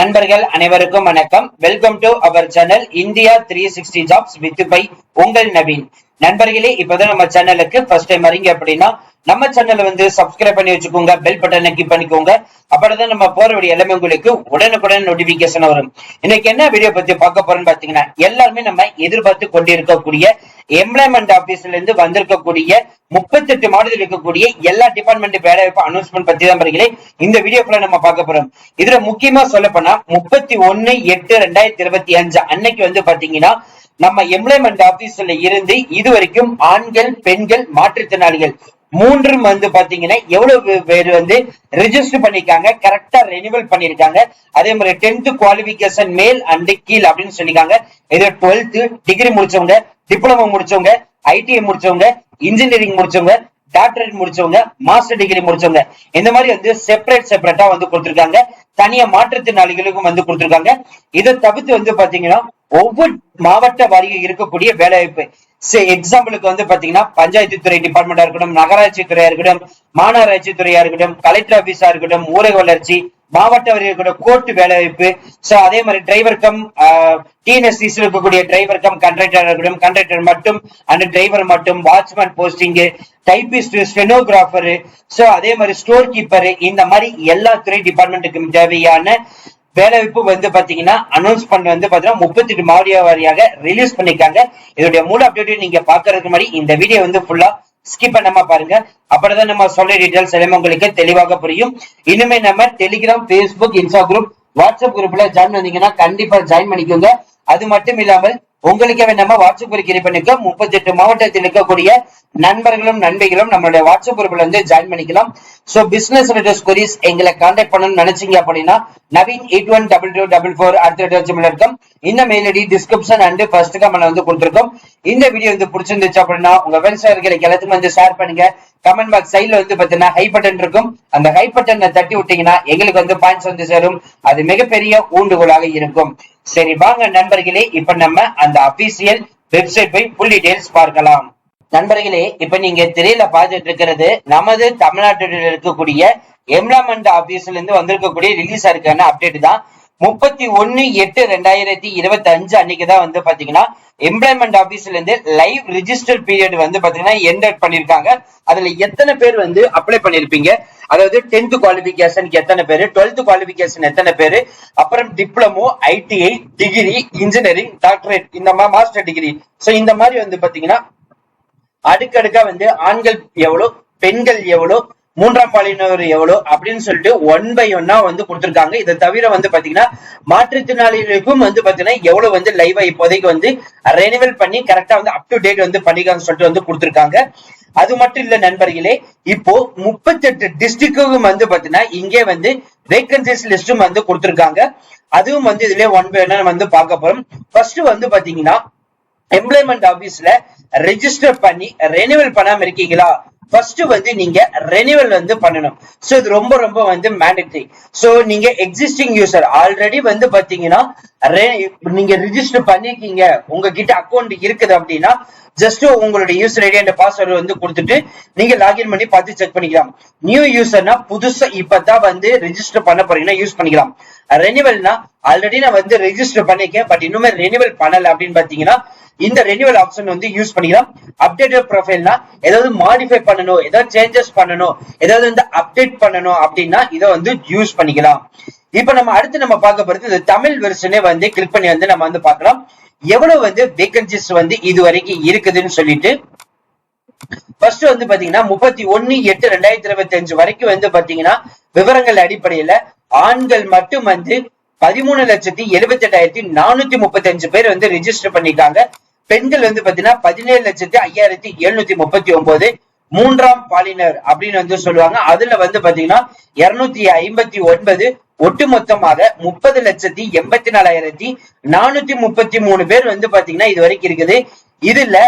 நண்பர்கள் அனைவருக்கும் வணக்கம். Welcome to our channel India three sixty jobs with by உங்கள் நவீன். நண்பர்களே இப்பதான் நம்ம சேனலுக்கு ஃபர்ஸ்ட் டைம் வரீங்க அப்படின்னா நம்ம சேனலை வந்து சப்ஸ்கிரைப் பண்ணி வச்சுக்கோங்க பெல் பட்டனை கிளிக் பண்ணிக்கோங்க. அப்படிதான் நம்ம போற வீடியோ எல்லாமே உங்களுக்கு உடனுக்குடன் நோட்டிபிகேஷன் வரும். இன்னைக்கு என்ன வீடியோ பத்தி பார்க்க போறோம்னு பாத்தீங்கன்னா எல்லாருமே நம்ம எதிர்பார்த்து கொண்டிருக்கக்கூடிய எம்ப்ளாய்மெண்ட் ஆபீஸ்ல இருந்து வந்திருக்கக்கூடிய முப்பத்தி எட்டு மாடல் இருக்கக்கூடிய எல்லா டிபார்ட்மெண்ட் வேலை வாய்ப்பு அனௌன்ஸ்மெண்ட் பத்தி தான் பாருங்களே இந்த வீடியோக்குள்ள நம்ம பார்க்க போறோம். இதுல முக்கியமா சொல்ல போனா முப்பத்தி ஒன்னு எட்டு ரெண்டாயிரத்தி இருபத்தி அஞ்சு அன்னைக்கு வந்து பாத்தீங்கன்னா நம்ம எம்ப்ளாய்மெண்ட் ஆபீஸ்ல இருந்து இது வரைக்கும் ஆண்கள் பெண்கள் மாற்றுத்திறனாளிகள் மூன்றும் வந்து பாத்தீங்கன்னா எவ்வளவு பேர் வந்து ரெஜிஸ்டர் பண்ணிருக்காங்க கரெக்டா ரெனிவல் பண்ணிருக்காங்க. அதே மாதிரி டென்த் குவாலிபிகேஷன் மேல் அண்ட் கீழ் அப்படின்னு சொல்லிருக்காங்க. இது டுவெல்த் டிகிரி முடிச்சவங்க டிப்ளமோ முடிச்சவங்க ஐடிஐ முடிச்சவங்க இன்ஜினியரிங் முடிச்சவங்க டாக்டரேட் முடிச்சவங்க மாஸ்டர் டிகிரி முடிச்சவங்க இந்த மாதிரி வந்து செப்பரேட் செப்பரேட்டா வந்து கொடுத்துருக்காங்க. தனியா மாற்றுத்திறனாளிகளுக்கும் வந்து கொடுத்துருக்காங்க. இதை தவிர்த்து வந்து பாத்தீங்கன்னா ஒவ்வொரு மாவட்ட வாரியம் இருக்கக்கூடிய வேலைவாய்ப்பு. எக்ஸாம்பிளுக்கு வந்து பாத்தீங்கன்னா பஞ்சாயத்து துறை டிபார்ட்மெண்டா இருக்கட்டும் நகராட்சி துறையா இருக்கட்டும் மாநகராட்சி துறையா இருக்கட்டும் கலெக்டர் ஆபீஸா இருக்கட்டும் ஊரக வளர்ச்சி மாவட்ட வரையும் கோர்ட் வேலைவாய்ப்பு சோ அதே மாதிரி டிரைவர் கம் டிஎன்எஸ்சிஸ் இருக்கக்கூடிய டிரைவர் கம் கண்டக்டர் இருக்கட்டும் கண்ட்ராக்டர் மட்டும் அண்ட் டிரைவர் மட்டும் watchman posting typist stenographer so அதே மாதிரி ஸ்டோர் கீப்பர் இந்த மாதிரி எல்லா துறை டிபார்ட்மெண்ட்டுக்கும் தேவையான வேலைவாய்ப்பு வந்து பாத்தீங்கன்னா அனௌன்ஸ் பண்ண வந்து பாத்தீங்கன்னா முப்பத்தி எட்டு மாவட்ட வாரியாக ரிலீஸ் பண்ணிருக்காங்க. இதோடைய மூல அப்டேட்டையும் நீங்க பாக்குறதுக்கு முன்னாடி இந்த வீடியோ வந்து ஃபுல்லா ஸ்கிப் பண்ணாம பாருங்க. அப்பதான் நம்ம சொல்ற டீடைல்ஸ் எல்லாமே உங்களுக்கு தெளிவாக புரியும். இனிமே நம்ம Telegram Facebook Insta group WhatsApp குரூப்ல ஜாயின் பண்ணீங்கன்னா கண்டிப்பா ஜாயின் பண்ணிக்கோங்க. அது மட்டும் இல்லாமல் உங்களுக்கு வேணாம வாட்ஸ்அப் கிரியேட் முப்பத்தி எட்டு மாவட்டத்தில் இருக்கக்கூடிய நண்பர்களும் நண்பிகளும் நம்மளுடைய வாட்ஸ்அப் குரூப்ல வந்து ஜாயின் பண்ணிக்கலாம். சோ பிசினஸ் ரிலேட்டட் கொரிஸ் எங்களை கான்டாக்ட் பண்ணணும்னு நினைச்சீங்க அப்படின்னா Naveen eight one double two double four அடுத்த இருக்கும் இந்த mail ID description and first comment வந்து கொடுத்துருக்கோம். இந்த வீடியோ வந்து பிடிச்சிருந்துச்சு அப்படின்னா உங்க விவசாயிகளுக்கு எல்லாத்துக்கும் வந்து ஷேர் பண்ணுங்க. கமெண்ட் பாக்ஸ் சைட்ல வந்து பாத்தீங்கன்னா ஹை பட்டன் இருக்கும். அந்த ஹை பட்டனை தட்டி விட்டீங்கன்னா எங்களுக்கு வந்து பாயிண்ட்ஸ் வந்து சேரும். அது மிகப்பெரிய ஊண்டுகோலாக இருக்கும். சரி வாங்க நண்பர்களே இப்ப நம்ம அந்த அபிஷியல் வெப்சைட் போய் ஃபுல் டீடைல்ஸ் பார்க்கலாம். நண்பர்களே இப்ப நீங்க திரையில பார்த்துட்டு இருக்கிறது நமது தமிழ்நாட்டில் இருக்கக்கூடிய எம்ப்ளாய்மெண்ட் ஆபீஸ்ல இருந்து வந்திருக்கக்கூடிய ரிலீஸ் ஆயிருக்கான அப்டேட் தான். முப்பத்தி ஒன்னு எட்டு ரெண்டாயிரத்தி இருபத்தி அஞ்சு அன்னைக்கு தான் வந்து பாத்தீங்கன்னா எம்ப்ளாய்மெண்ட் ஆபீஸ்ல இருந்து லைவ் ரிஜிஸ்டர் பீரியட் வந்து பாத்தீங்கன்னா என்டர் பண்ணிருக்காங்க. அதுல எத்தனை பேர் வந்து அப்ளை பண்ணிருப்பீங்க? அதாவது டென்த் குவாலிபிகேஷனுக்கு எத்தனை பேர்? டுவெல்த் குவாலிபிகேஷன் எத்தனை பேர்? அப்புறம் diploma ITI degree engineering doctorate இந்த மாதிரி மாஸ்டர் டிகிரி சோ இந்த மாதிரி வந்து பாத்தீங்கன்னா அடுக்கடுக்கா வந்து ஆண்கள் எவ்வளவு பெண்கள் எவ்வளவு மூன்றாம் பாலினர் எவ்வளவு அப்படின்னு சொல்லிட்டு ஒன் பை ஒன்னா வந்து கொடுத்திருக்காங்க. இதை தவிர வந்து பாத்தீங்கன்னா மாற்றுத்திறனாளிகளுக்கும் வந்து பாத்தீங்கன்னா எவ்வளவு வந்து லைவா இப்போதைக்கு வந்து ரெனிவல் பண்ணி கரெக்டா வந்து அப் டு டேட் வந்து பண்ணிக்கான்னு சொல்லிட்டு வந்து கொடுத்திருக்காங்க. அது மட்டும் இல்ல நண்பர்களே இப்போ முப்பத்தெட்டு டிஸ்ட்ரிக்டுக்கும் வந்து பாத்தீங்கன்னா இங்கே வந்து வேகன்சிஸ் லிஸ்டும் வந்து கொடுத்திருக்காங்க. அதுவும் வந்து இதுல ஒன் பை ஒன் வந்து பார்க்க போறோம். ஃபர்ஸ்ட் வந்து பாத்தீங்கன்னா எம்ப்ளாய்மெண்ட் ஆபீஸ்ல ரெஜிஸ்டர் பண்ணி ரெனிவல் பண்ணாம இருக்கீங்களா? ஃபர்ஸ்ட் வந்து நீங்க ரெனிவல் வந்து பண்ணணும். சோ இது ரொம்ப ரொம்ப வந்து மேண்டட்ரி சோ நீங்க எக்ஸிஸ்டிங் யூசர் ஆல்ரெடி வந்து பாத்தீங்கன்னா நீங்க ரிஜிஸ்டர் பண்ணிருக்கீங்க உங்ககிட்ட அக்கௌண்ட் இருக்குது அப்படின்னா ஜஸ்ட் உங்களுடைய யூசர் ஐடி அண்ட் பாஸ்வேர்டு வந்து கொடுத்துட்டு நீங்க லாகின் பண்ணி பார்த்து செக் பண்ணிக்கலாம். நியூ யூசர்னா புதுசா இப்பதான் வந்து ரெஜிஸ்டர் பண்ண போறீங்கன்னா யூஸ் பண்ணிக்கலாம். ரெனிவல்னா ஆல்ரெடி நான் வந்து ரெஜிஸ்டர் பண்ணிருக்கேன் பட் இன்னுமே ரெனிவல் பண்ணல அப்படின்னு பாத்தீங்கன்னா இந்த ரெனிவல் ஆப்ஷன் வந்து யூஸ் பண்ணிக்கலாம். அப்டேட்டட் ப்ரொஃபைல்னா ஏதாவது மாடிஃபை பண்ணணும் ஏதாவது சேஞ்சஸ் பண்ணணும் ஏதாவது வந்து அப்டேட் பண்ணணும் அப்படின்னா இதை வந்து யூஸ் பண்ணிக்கலாம். இப்ப நம்ம அடுத்து நம்ம பார்க்க போறது இந்த தமிழ் வெர்ஷனே வந்து கிளிக் பண்ணி வந்து நம்ம வந்து பார்க்கலாம். எவ்வளவு வந்து வேகன்சிஸ் வந்து இது வரைக்கும் இருக்குதுன்னு சொல்லிட்டு. ஃபர்ஸ்ட் வந்து பாத்தீங்கன்னா முப்பத்தி ஒன்னு எட்டு ரெண்டாயிரத்தி இருபத்தி அஞ்சு வரைக்கும் வந்து பாத்தீங்கன்னா விவரங்கள் அடிப்படையில ஆண்கள் மட்டும் வந்து பதிமூணு லட்சத்தி எழுபத்தி எட்டாயிரத்தி நானூத்தி முப்பத்தி அஞ்சு பேர் வந்து ரிஜிஸ்டர் பண்ணிருக்காங்க. பெண்கள் வந்து பாத்தீங்கன்னா பதினேழு லட்சத்தி ஐயாயிரத்தி எழுநூத்தி முப்பத்தி ஒன்பது மூன்றாம் பாலினர் அப்படின்னு வந்து சொல்லுவாங்க. அதுல வந்து பாத்தீங்கன்னா இருநூத்தி ஐம்பத்தி ஒன்பது ஒட்டுமொத்தமாக முப்பது லட்சத்தி எண்பத்தி நாலாயிரத்தி நானூத்தி முப்பத்தி மூணு பேர் வந்து பாத்தீங்கன்னா இது வரைக்கும் இருக்குது. இதுல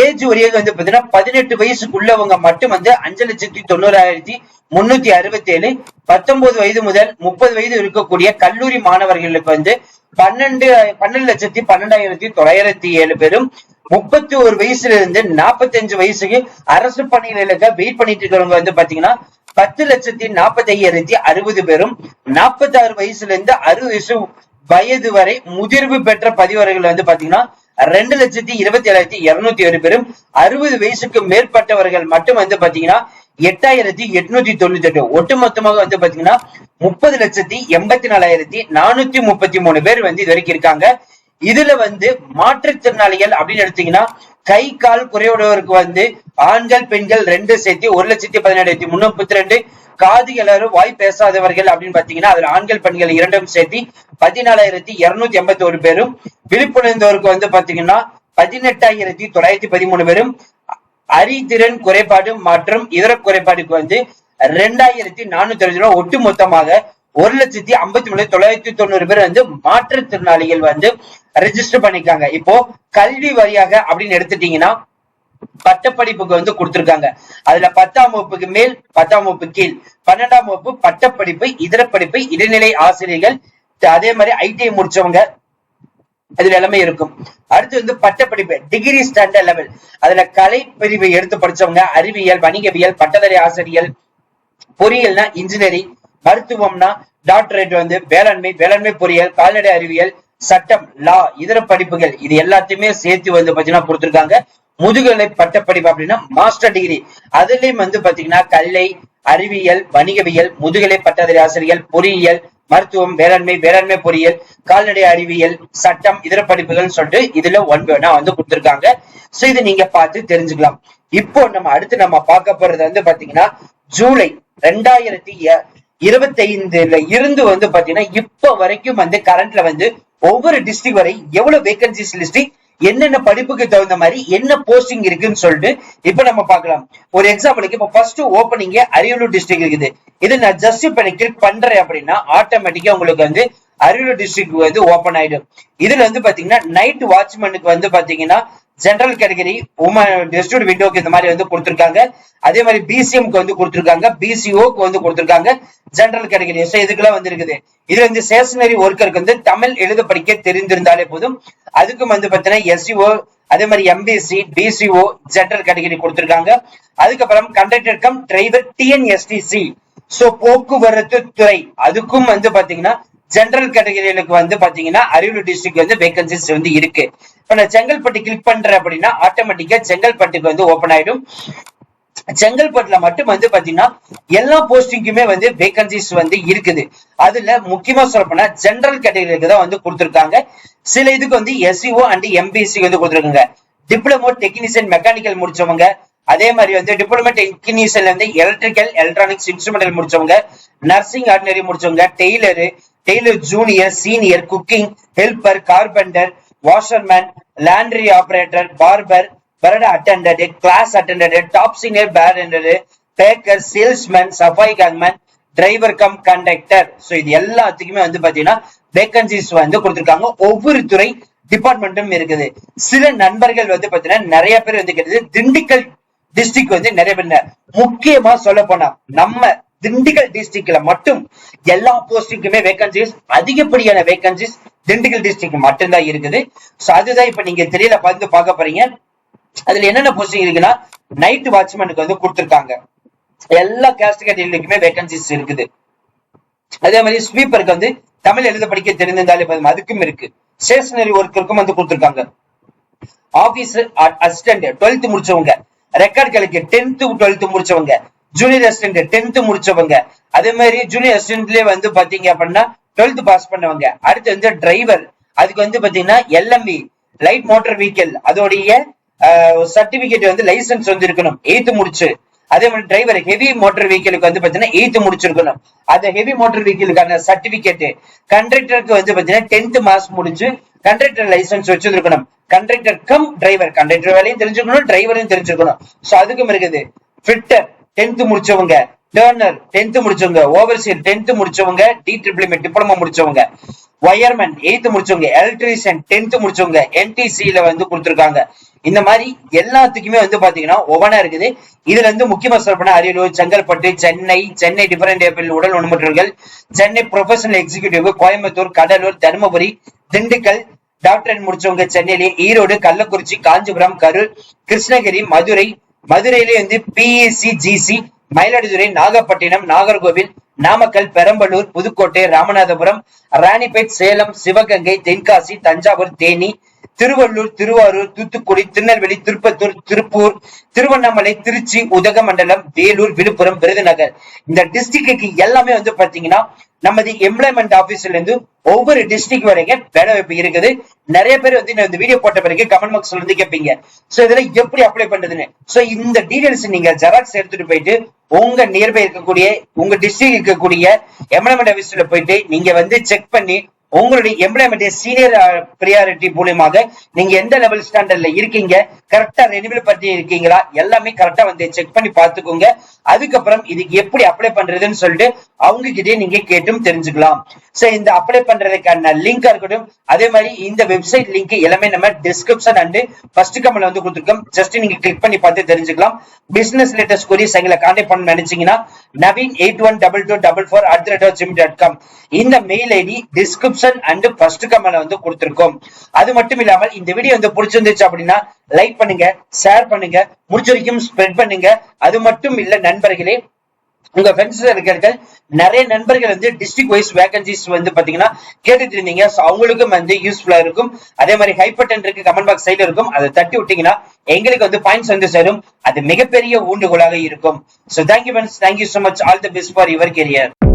ஏஜ் வரையாக வந்து பாத்தீங்கன்னா பதினெட்டு வயசுக்குள்ளவங்க மட்டும் வந்து அஞ்சு லட்சத்தி தொண்ணூறாயிரத்தி முன்னூத்தி அறுபத்தி ஏழு பத்தொன்பது வயது முதல் முப்பது வயது இருக்கக்கூடிய கல்லூரி மாணவர்களுக்கு வந்து பன்னெண்டு பன்னெண்டு லட்சத்தி பன்னெண்டாயிரத்தி தொள்ளாயிரத்தி ஏழு பேரும் முப்பத்தி ஒரு வயசுல இருந்து நாற்பத்தஞ்சு வயசுக்கு அரசு பணிகளுக்கு வெயிட் பண்ணிட்டு இருக்கிறவங்க வந்து பாத்தீங்கன்னா பத்து லட்சத்தி நாற்பத்தி ஐயாயிரத்தி அறுபது பேரும் நாற்பத்தி ஆறு வயசுல இருந்து அறுபது வயசு வயது வரை முதிர்வு பெற்ற பதிவர்கள் வந்து பாத்தீங்கன்னா ரெண்டு லட்சத்தி இருபத்தி ஏழாயிரத்தி இருநூத்தி ஒரு பேரும் அறுபது வயசுக்கு மேற்பட்டவர்கள் மட்டும் வந்து பாத்தீங்கன்னா எட்டாயிரத்தி எட்நூத்தி தொண்ணூத்தி எட்டு ஒட்டுமொத்தமாக வந்து பாத்தீங்கன்னா முப்பது லட்சத்தி எண்பத்தி நாலாயிரத்தி நானூத்தி முப்பத்தி மூணு பேர் வந்து இது வரைக்கும் இருக்காங்க. இதுல வந்து மாற்றுத்திறனாளிகள் அப்படின்னு எடுத்தீங்கன்னா கை கால் குறைவுடையவருக்கு வந்து ஆண்கள் பெண்கள் ரெண்டு சேர்த்து ஒரு லட்சத்தி பதினேழாயிரத்தி முன்னூத்தி ரெண்டு. காது எல்லாரும் வாய் பேசாதவர்கள் அப்படின்னு பாத்தீங்கன்னா அதுல ஆண்கள் பெண்கள் இரண்டும் சேர்த்து பதினாலாயிரத்தி இருநூத்தி எண்பத்தி ஒரு பேரும். விழிப்புணர்ந்தவருக்கு வந்து பாத்தீங்கன்னா பதினெட்டாயிரத்தி தொள்ளாயிரத்தி பதிமூணு பேரும். அறிதிறன் குறைபாடு மற்றும் இதர குறைபாடுக்கு வந்து ரெண்டாயிரத்தி நானூத்தி அறுபது ரூபாய் ஒட்டு மொத்தமாக ஒரு லட்சத்தி ஐம்பத்தி மூணு தொள்ளாயிரத்தி தொண்ணூறு பேர் வந்து மாற்றுத்திறனாளிகள் வந்து ரெஜிஸ்டர் பண்ணிருக்காங்க. இப்போ கல்வி வரியாக அப்படின்னு எடுத்துட்டீங்கன்னா பட்டப்படிப்புக்கு வந்து கொடுத்திருக்காங்க. அதுல பத்தாம் வகுப்புக்கு மேல் பத்தாம் வகுப்பு கீழ் பன்னெண்டாம் வகுப்பு பட்டப்படிப்பு இதர படிப்பு இடைநிலை ஆசிரியர்கள் அதே மாதிரி ஐடிஐ முடிச்சவங்க அதுல எல்லாமே இருக்கும். அடுத்து வந்து பட்டப்படிப்பு டிகிரி ஸ்டாண்டர்ட் லெவல் அதுல கலை பிரிவை எடுத்து படிச்சவங்க அறிவியல் வணிகவியல் பட்டதாரி ஆசிரியர் பொறியியல்னா இன்ஜினியரிங் மருத்துவம்னா டாக்டரேட் வந்து வேளாண்மை வேளாண்மை பொறியியல் கால்நடை அறிவியல் சட்டம் லா இதர படிப்புகள் இது எல்லாத்தையுமே சேர்த்து வந்து பாத்தீங்கன்னா கொடுத்துருக்காங்க. முதுகலை பட்டப்படிப்பு அப்படின்னா மாஸ்டர் டிகிரி அதுலயும் வந்து பாத்தீங்கன்னா கல்லை அறிவியல் வணிகவியல் முதுகலை பட்டதாரி ஆசிரியர் பொறியியல் மருத்துவம் வேளாண்மை வேளாண்மை பொறியியல் கால்நடை அறிவியல் சட்டம் இதர படிப்புகள் சொல்லிட்டு இதுல ஒன்பதுனா வந்து கொடுத்துருக்காங்க. சோ இது நீங்க பார்த்து தெரிஞ்சுக்கலாம். இப்போ நம்ம அடுத்து நம்ம பார்க்க போறது வந்து பாத்தீங்கன்னா ஜூலை ரெண்டாயிரத்தி இருபத்தி ஐந்துல இருந்து வந்து பாத்தீங்கன்னா இப்ப வரைக்கும் வந்து கரண்ட்ல வந்து ஒவ்வொரு டிஸ்ட்ரிக்ட் வரை எவ்வளவு வேகன்சிஸ் லிஸ்ட் என்னென்ன படிப்புக்கு தகுந்த மாதிரி என்ன போஸ்டிங் இருக்குன்னு சொல்லிட்டு இப்ப நம்ம பார்க்கலாம். ஒரு எக்ஸாம்பிளுக்கு இப்ப ஃபர்ஸ்ட் ஓப்பனிங் அரியலூர் டிஸ்ட்ரிக்ட் இருக்குது. இது நான் ஜஸ்ட் இப்ப கிளிக் பண்றேன் அப்படின்னா ஆட்டோமேட்டிக்கா உங்களுக்கு வந்து அரியலூர் டிஸ்ட்ரிக்ட் வந்து ஓப்பன் ஆயிடும். இதுல வந்து பாத்தீங்கன்னா நைட் வாட்ச்மேனுக்கு வந்து பாத்தீங்கன்னா ஜெனரல் கேட்டகரி உமன் டெஸ்டூட் விண்டோக்கு இந்த மாதிரி வந்து கொடுத்துருக்காங்க. அதே மாதிரி பிசிஎம்க்கு வந்து கொடுத்துருக்காங்க. பிசிஓக்கு வந்து கொடுத்துருக்காங்க. ஜென்ரல் கேட்டகரி ஸோ இதுக்கெல்லாம் வந்து இருக்குது இது வந்து ஸ்டேஷனரி ஒர்க்கருக்கு வந்து தமிழ் எழுத படிக்க தெரிந்திருந்தாலே போதும். அதுக்கும் வந்து பாத்தீங்கன்னா எஸ்சிஓ அதே மாதிரி எம்பிசி பிசிஓ ஜென்ரல் கேட்டகரி கொடுத்துருக்காங்க. அதுக்கப்புறம் conductor cum driver TNSTC so போக்குவரத்து துறை. அதுக்கும் வந்து பாத்தீங்கன்னா ஜென்ரல் கேட்டகரிகளுக்கு வந்து பாத்தீங்கன்னா அரியலூர் டிஸ்ட்ரிக்ட் வந்து வேகன்சிஸ் வந்து இருக்கு. இப்ப நான் செங்கல்பட்டு கிளிக் பண்றேன் அப்படின்னா ஆட்டோமேட்டிக்கா செங்கல்பட்டுக்கு வந்து ஓபன் ஆயிடும். செங்கல்பட்டுல மட்டும் வந்து பாத்தீங்கன்னா எல்லா போஸ்டிங்குமே வந்து வேகன்சிஸ் வந்து இருக்குது. அதுல முக்கியமா சொல்ல போனா ஜென்ரல் கேட்டகரிக்கு தான் வந்து கொடுத்துருக்காங்க. சில இதுக்கு வந்து எஸ்சிஓ அண்ட் எம்பிசி வந்து கொடுத்திருக்காங்க. டிப்ளமோ டெக்னீசியன் மெக்கானிக்கல் முடிச்சவங்க அதே மாதிரி வந்து டிப்ளமோ டெக்னீசியன்ல வந்து எலக்ட்ரிக்கல் எலக்ட்ரானிக்ஸ் இன்ஸ்ட்ருமெண்டல் முடிச்சவங்க நர்சிங் ஆர்டினரி முடிச்சவங்க tailor tailor junior senior cooking helper carpenter washerman laundry operator barber பரட attendant class attendant top senior parental baker salesman சஃபாய் gangman driver cum conductor. So இது எல்லாத்துக்குமே வந்து பாத்தீங்கன்னா வேகன்சிஸ் வந்து கொடுத்துருக்காங்க. ஒவ்வொரு துறை டிபார்ட்மெண்ட்டும் இருக்குது. சில நண்பர்கள் வந்து பாத்தீங்கன்னா நிறைய பேர் வந்து கேட்டது திண்டுக்கல் டிஸ்ட்ரிக்ட் வந்து நிறைய பேர் முக்கியமா சொல்ல போனா நம்ம திண்டுக்கல் டிஸ்ட்ரிக்ட்ல மட்டும் எல்லா போஸ்டிங்குமே வேகன்சிஸ் அதிகப்படியான வேகன்சிஸ் திண்டுக்கல் டிஸ்ட்ரிக்ட் மட்டும்தான் இருக்குது. சோ அதுதான் இப்ப நீங்க தெரியல பார்த்து பார்க்க போறீங்க. அதுல என்னென்ன போஸ்டிங் இருக்குன்னா நைட் வாட்ச்மேனுக்கு வந்து கொடுத்துருக்காங்க. எல்லா கேஸ்ட் கேட்டகரிகளுக்குமே வேகன்சிஸ் இருக்குது. அதே மாதிரி ஸ்வீப்பருக்கு வந்து தமிழ் எழுத படிக்க தெரிந்திருந்தாலே போதும் அதுக்கும் இருக்கு. ஸ்டேஷனரி ஒர்க்கருக்கும் வந்து கொடுத்துருக்காங்க. ஆபீஸ் அசிஸ்டன்ட் டுவெல்த் முடிச்சவங்க. ரெக்கார்ட் கலைக்கு டென்த்து டுவெல்த் முடிச்சவங்க. ஜூனியர் அசிஸ்டன்ட் டென்த் முடிச்சவங்க. அதே மாதிரி ஜூனியர் அசிஸ்டன்ட்லயே வந்து பாத்தீங்க அப்படின்னா டுவெல்த் பாஸ் பண்ணவங்க. அடுத்து வந்து டிரைவர் அதுக்கு வந்து பாத்தீங்கன்னா எல்எம்பி லைட் மோட்டார் வெஹிக்கிள் அதோடைய சர்டிபிகேட் வந்து லைசன்ஸ் வந்து இருக்கணும். எயித்து முடிச்சு. அதே மாதிரி டிரைவர் ஹெவி மோட்டர் வெஹிக்கிளுக்கு வந்து பாத்தீங்கன்னா எயித்து முடிச்சிருக்கணும். அந்த ஹெவி மோட்டார் வெஹிக்கிளுக்கான சர்டிபிகேட் கண்டக்டருக்கு வந்து பாத்தீங்கன்னா டென்த் மாஸ் முடிச்சு கண்டக்டர் லைசன்ஸ் வச்சிருக்கணும். கண்டக்டர் கம் டிரைவர் கண்டக்டர் வேலையும் தெரிஞ்சுக்கணும் டிரைவரையும் தெரிஞ்சுக்கணும். சோ அதுக்கும் இருக்குது. ஃபிட்டர் டென்த் முடிச்சவங்க டேர்னர் டென்த் முடிச்சவங்க ஓவர்சீர் டென்த் முடிச்சவங்க டி ட்ரிபிள் டிப்ளமோ முடிச்சவங்க ஒயர்மேன் எயித்து முடிச்சவங்க எலக்ட்ரீஷியன் டென்த் முடிச்சவங்க என்டிசியில வந்து கொடுத்துருக்காங்க. இந்த மாதிரி எல்லாத்துக்குமே வந்து பாத்தீங்கன்னா ஒவ்வொன்றா இருக்குது. இதுல இருந்து முக்கியமா சொல்லப்போனா அரியலூர் செங்கல்பட்டு சென்னை சென்னை டிஃபரெண்ட் ஏபிள் உடல் உணமற்றர்கள் Chennai professional executive Coimbatore Cuddalore Dharmapuri Dindigul doctor முடிச்சவங்க சென்னையிலே ஈரோடு கள்ளக்குறிச்சி காஞ்சிபுரம் கரூர் கிருஷ்ணகிரி மதுரை மதுரையிலே வந்து பிஇசி ஜிசி மயிலாடுதுறை நாகப்பட்டினம் நாகர்கோவில் நாமக்கல் பெரம்பலூர் புதுக்கோட்டை ராமநாதபுரம் ராணிப்பேட் சேலம் சிவகங்கை தென்காசி தஞ்சாவூர் தேனி திருவள்ளூர் திருவாரூர் தூத்துக்குடி திருநெல்வேலி திருப்பத்தூர் திருப்பூர் திருவண்ணாமலை திருச்சி உதகமண்டலம் வேலூர் விழுப்புரம் விருதுநகர். இந்த டிஸ்ட்ரிக்டுக்கு எல்லாமே வந்து பாத்தீங்கன்னா நமது எம்ப்ளாய்மெண்ட் ஆபீஸ்ல இருந்து ஒவ்வொரு டிஸ்ட்ரிக்ட் வரைக்கும் வேலை வாய்ப்பு இருக்குது. நிறைய பேர் வந்து இந்த வீடியோ போட்ட பிறகு கமெண்ட் பாக்ஸ்ல இருந்து கேட்பீங்க. சோ இதுல எப்படி அப்ளை பண்றதுன்னு? சோ இந்த டீடைல்ஸ் நீங்க ஜெராக்ஸ் எடுத்துட்டு போயிட்டு உங்க நியர்பை இருக்கக்கூடிய உங்க டிஸ்ட்ரிக்ட் இருக்கக்கூடிய எம்ப்ளாய்மெண்ட் ஆபீஸ்ல போயிட்டு நீங்க வந்து செக் பண்ணி உங்களுடைய எம்ப்ளாய்மெண்ட் சீனியர் ப்ரியாரிட்டி மூலியமாக நீங்க எந்த லெவல் ஸ்டாண்டர்ட்ல இருக்கீங்க கரெக்டா ரெனிவல் பண்ணி இருக்கீங்களா எல்லாமே கரெக்டா வந்து செக் பண்ணி பார்த்துக்கோங்க. அதுக்கப்புறம் இதுக்கு எப்படி அப்ளை பண்றதுன்னு சொல்லிட்டு அவங்க கிட்டே நீங்க கேட்டும் தெரிஞ்சுக்கலாம். சோ இந்த அப்ளை பண்றதுக்கான லிங்க் இருக்கட்டும் அதே மாதிரி இந்த வெப்சைட் லிங்க் எல்லாமே நம்ம டிஸ்கிரிப்ஷன் அண்ட் ஃபர்ஸ்ட் கமெண்ட்ல வந்து கொடுத்துருக்கோம். ஜஸ்ட் நீங்க கிளிக் பண்ணி பார்த்து தெரிஞ்சுக்கலாம். பிசினஸ் லேட்டஸ்ட் கொரிஸ் எங்களை கான்டாக்ட் பண்ண நினைச்சீங்கன்னா Naveen eight one double two double four at gym dot com இந்த mail ID description and first கமெண்ட்ல வந்து கொடுத்துருக்கோம். அது மட்டும் இல்லாமல் இந்த வீடியோ வந்து பிடிச்சிருந்துச்சு அப்படின்னா லைக் பண்ணுங்க ஷேர் பண்ணுங்க முடிச்ச வரைக்கும் ஸ்ப்ரெட் பண்ணுங்க. அது மட்டும் இல்ல நண்பர்களே உங்க ஃப்ரெண்ட்ஸ் இருக்கிறீர்கள் நிறைய நண்பர்கள் வந்து டிஸ்ட்ரிக்ட் வைஸ் வேகன்சிஸ் வந்து பாத்தீங்கன்னா கேட்டுட்டு இருந்தீங்க. So, அவங்களுக்கும் வந்து யூஸ்ஃபுல்லா இருக்கும். அதே மாதிரி ஹைப்பர்டன் இருக்கு கமெண்ட் பாக்ஸ் சைடு இருக்கும். அதை தட்டி விட்டீங்கன்னா எங்களுக்கு வந்து பாயிண்ட்ஸ் வந்து சேரும். அது மிகப்பெரிய ஊண்டுகோலாக இருக்கும். So thank you friends thank you so much all the best for your career